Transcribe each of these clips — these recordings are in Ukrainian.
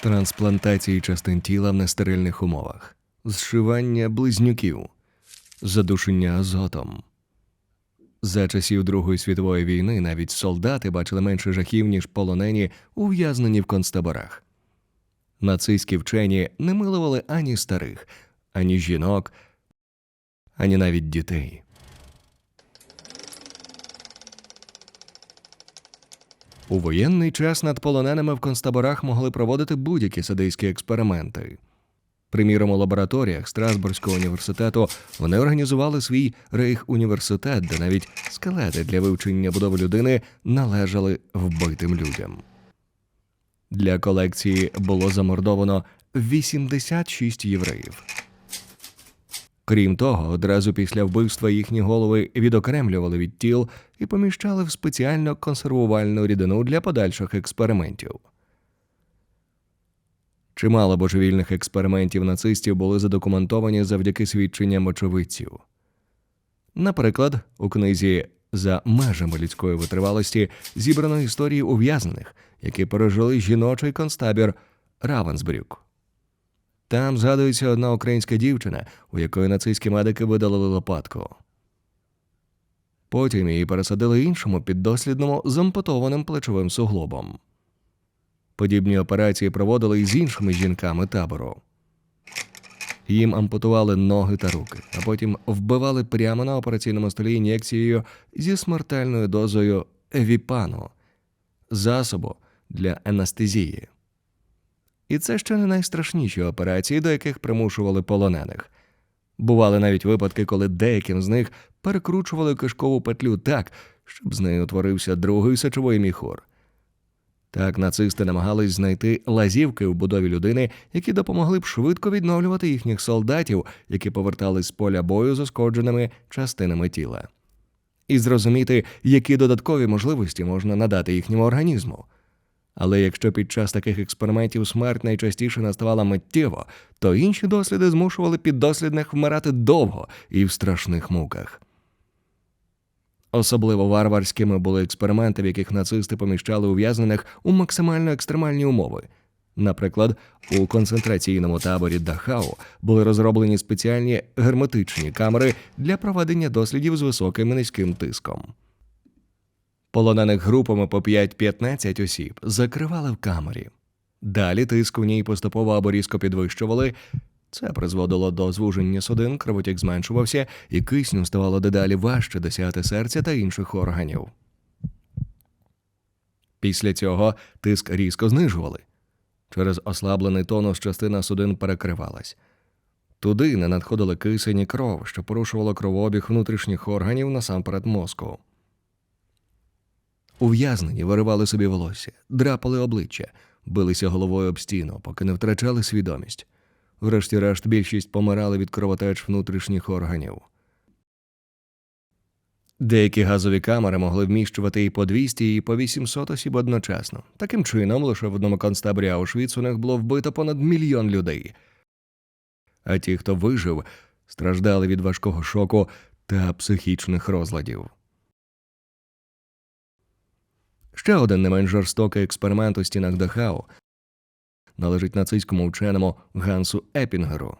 трансплантації частин тіла в нестерильних умовах, зшивання близнюків, задушення азотом. За часів Другої світової війни навіть солдати бачили менше жахів, ніж полонені, ув'язнені в концтаборах. Нацистські вчені не милували ані старих, ані жінок, ані навіть дітей. У воєнний час над полоненими в концтаборах могли проводити будь-які садистські експерименти. Приміром, у лабораторіях Страсбурзького університету вони організували свій рейх-університет, де навіть скелети для вивчення будови людини належали вбитим людям. Для колекції було замордовано 86 євреїв. Крім того, одразу після вбивства їхні голови відокремлювали від тіл і поміщали в спеціально консервувальну рідину для подальших експериментів. Чимало божевільних експериментів нацистів були задокументовані завдяки свідченням очевидців. Наприклад, у книзі За межами людської витривалості зібрано історії ув'язнених, які пережили жіночий концтабір Равенсбрюк. Там згадується одна українська дівчина, у якої нацистські медики видалили лопатку. Потім її пересадили іншому піддослідному з ампутованим плечовим суглобом. Подібні операції проводили і з іншими жінками табору. Їм ампутували ноги та руки, а потім вбивали прямо на операційному столі ін'єкцією зі смертельною дозою евіпану, засобу для анестезії. І це ще не найстрашніші операції, до яких примушували полонених. Бували навіть випадки, коли деяким з них перекручували кишкову петлю так, щоб з неї утворився другий сечовий міхур. Так нацисти намагались знайти лазівки в будові людини, які допомогли б швидко відновлювати їхніх солдатів, які повертались з поля бою з ушкодженими частинами тіла, і зрозуміти, які додаткові можливості можна надати їхньому організму. Але якщо під час таких експериментів смерть найчастіше наставала миттєво, то інші досліди змушували піддослідних вмирати довго і в страшних муках. Особливо варварськими були експерименти, в яких нацисти поміщали ув'язнених у максимально екстремальні умови. Наприклад, у концентраційному таборі Дахау були розроблені спеціальні герметичні камери для проведення дослідів з високим і низьким тиском. Полонених групами по 5-15 осіб закривали в камері. Далі тиск у ній поступово або різко підвищували. Це призводило до звуження судин, кровотік зменшувався, і кисню ставало дедалі важче досягати серця та інших органів. Після цього тиск різко знижували. Через ослаблений тонус частина судин перекривалась. Туди не надходили кисень і кров, що порушувало кровообіг внутрішніх органів насамперед мозку. Ув'язнені виривали собі волосся, драпали обличчя, билися головою об стіну, поки не втрачали свідомість. Врешті-решт більшість помирали від кровотеч внутрішніх органів. Деякі газові камери могли вміщувати і по 200, і по 800 осіб одночасно. Таким чином, лише в одному концтаборі Аушвіц у них було вбито понад мільйон людей. А ті, хто вижив, страждали від важкого шоку та психічних розладів. Ще один не менш жорстокий експеримент у стінах Дахау належить нацистському вченому Гансу Епінгеру.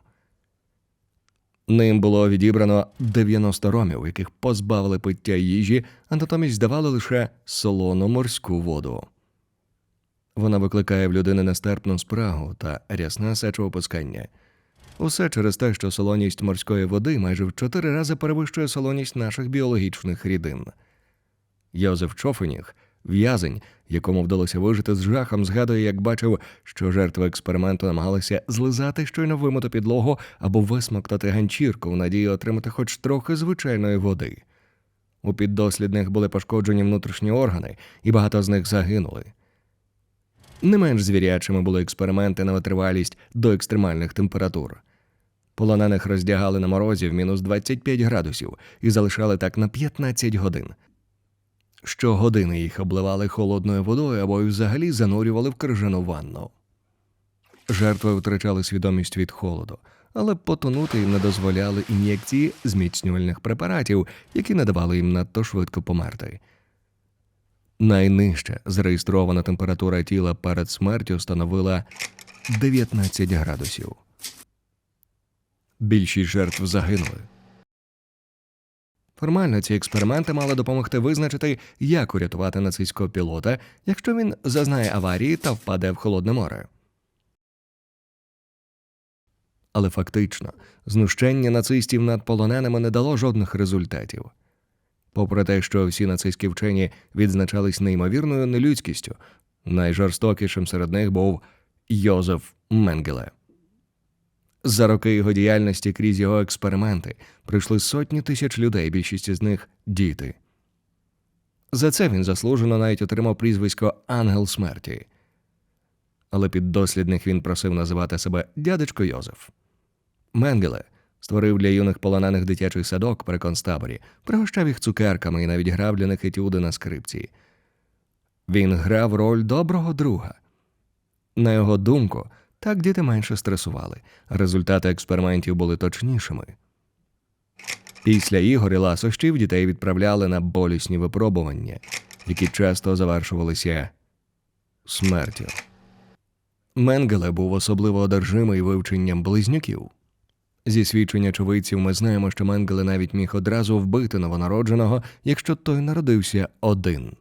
Ним було відібрано 90 ромів, яких позбавили пиття їжі, а натомість давали лише солону морську воду. Вона викликає в людини нестерпну спрагу та рясне сечовипускання. Усе через те, що солоність морської води майже в чотири рази перевищує солоність наших біологічних рідин. Йозеф Чофеніг, в'язень, якому вдалося вижити з жахом, згадує, як бачив, що жертви експерименту намагалися злизати щойно вимиту підлогу або висмоктати ганчірку в надії отримати хоч трохи звичайної води. У піддослідних були пошкоджені внутрішні органи, і багато з них загинули. Не менш звірячими були експерименти на витривалість до екстремальних температур. Полонених роздягали на морозі в мінус 25 градусів і залишали так на 15 годин. Щогодини їх обливали холодною водою або й взагалі занурювали в крижану ванну. Жертви втрачали свідомість від холоду, але потонути їм не дозволяли ін'єкції зміцнювальних препаратів, які не давали їм надто швидко померти. Найнижча зареєстрована температура тіла перед смертю становила 19 градусів. Більшість жертв загинули. Формально ці експерименти мали допомогти визначити, як урятувати нацистського пілота, якщо він зазнає аварії та впаде в холодне море. Але фактично, знущення нацистів над полоненими не дало жодних результатів. Попри те, що всі нацистські вчені відзначались неймовірною нелюдськістю, найжорстокішим серед них був Йозеф Менгеле. За роки його діяльності крізь його експерименти прийшли сотні тисяч людей, більшість з них діти. За це він заслужено навіть отримав прізвисько Ангел смерті. Але піддослідних він просив називати себе дядечко Йозеф. Менгеле створив для юних полонених дитячий садок при концтаборі, пригощав їх цукерками і навіть грав для них етюди на скрипці. Він грав роль доброго друга. На його думку, так діти менше стресували, результати експериментів були точнішими. Після ігор і ласощів дітей відправляли на болісні випробування, які часто завершувалися смертю. Менгеле був особливо одержимий вивченням близнюків. Зі свідчень очевидців ми знаємо, що Менгеле навіть міг одразу вбити новонародженого, якщо той народився один.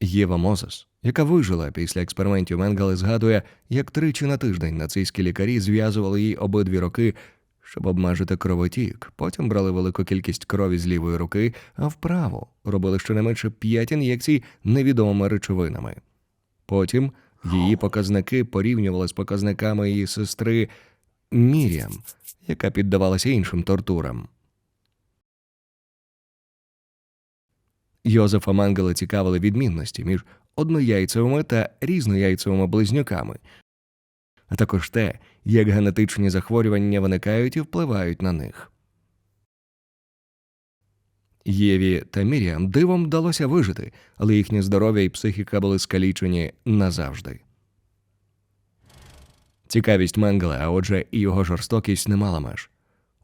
Єва Мозес, яка вижила після експериментів Менгеле, згадує, як тричі на тиждень нацистські лікарі зв'язували їй обидві роки, щоб обмежити кровотік. Потім брали велику кількість крові з лівої руки, а вправо робили щонайменше п'ять ін'єкцій невідомими речовинами. Потім її показники порівнювали з показниками її сестри Міріам, яка піддавалася іншим тортурам. Йозефа Менгеле цікавили відмінності між однояйцевими та різнояйцевими близнюками, а також те, як генетичні захворювання виникають і впливають на них. Єві та Міріам дивом вдалося вижити, але їхнє здоров'я і психіка були скалічені назавжди. Цікавість Менгеле, а отже, і його жорстокість не мала меж.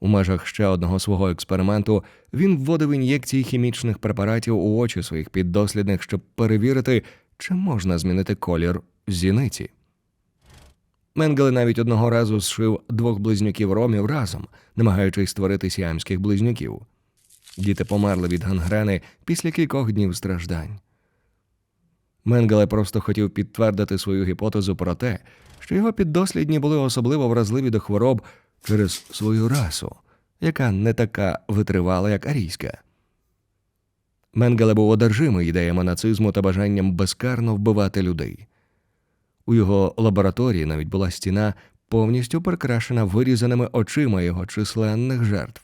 У межах ще одного свого експерименту він вводив ін'єкції хімічних препаратів у очі своїх піддослідних, щоб перевірити, чи можна змінити колір зіниці. Менгеле навіть одного разу зшив двох близнюків ромів разом, намагаючись створити сіамських близнюків. Діти померли від гангрени після кількох днів страждань. Менгеле просто хотів підтвердити свою гіпотезу про те, що його піддослідні були особливо вразливі до хвороб через свою расу, яка не така витривала, як арійська. Менгеле був одержимий ідеями нацизму та бажанням безкарно вбивати людей. У його лабораторії навіть була стіна, повністю прикрашена вирізаними очима його численних жертв.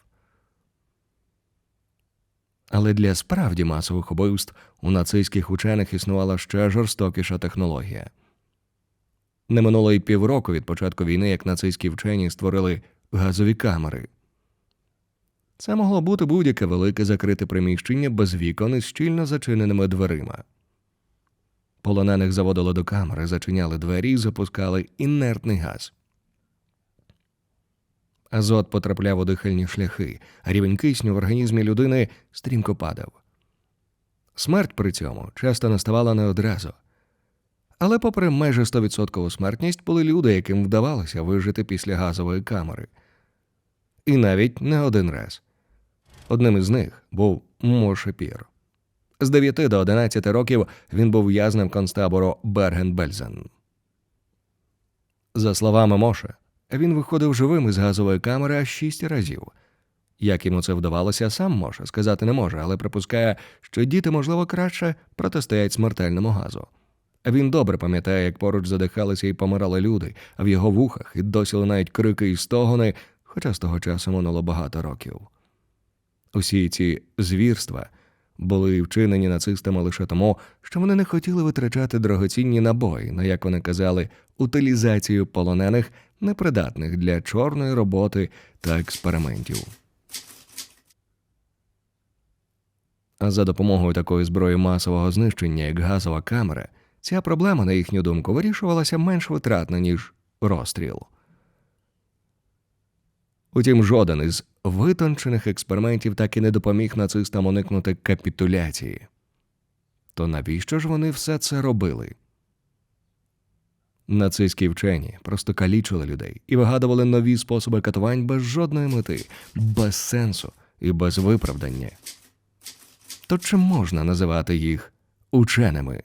Але для справді масових убивств у нацистських учених існувала ще жорстокіша технологія. Не минуло й півроку від початку війни, як нацистські вчені створили газові камери. Це могло бути будь-яке велике закрите приміщення без вікон із щільно зачиненими дверима. Полонених заводили до камери, зачиняли двері і запускали інертний газ. Азот потрапляв у дихальні шляхи, а рівень кисню в організмі людини стрімко падав. Смерть при цьому часто наставала не одразу. Але, попри майже 100% смертність, були люди, яким вдавалося вижити після газової камери. І навіть не один раз. Одним із них був Моше Пір. З 9 до 11 років він був в'язнем концтабору Берген-Бельзен. За словами Моше, він виходив живим із газової камери аж шість разів. Як йому це вдавалося, сам може сказати не може, але припускає, що діти, можливо, краще протистоять смертельному газу. Він добре пам'ятає, як поруч задихалися і помирали люди, а в його вухах і досі лунають крики і стогони, хоча з того часу минуло багато років. Усі ці звірства були вчинені нацистами лише тому, що вони не хотіли витрачати дорогоцінні набої, на як вони казали, утилізацію полонених, непридатних для чорної роботи та експериментів. А за допомогою такої зброї масового знищення, як газова камера, ця проблема, на їхню думку, вирішувалася менш витратно, ніж розстріл. Утім, жоден із витончених експериментів так і не допоміг нацистам уникнути капітуляції. То навіщо ж вони все це робили? Нацистські вчені просто калічили людей і вигадували нові способи катувань без жодної мети, без сенсу і без виправдання. То чи можна називати їх ученими?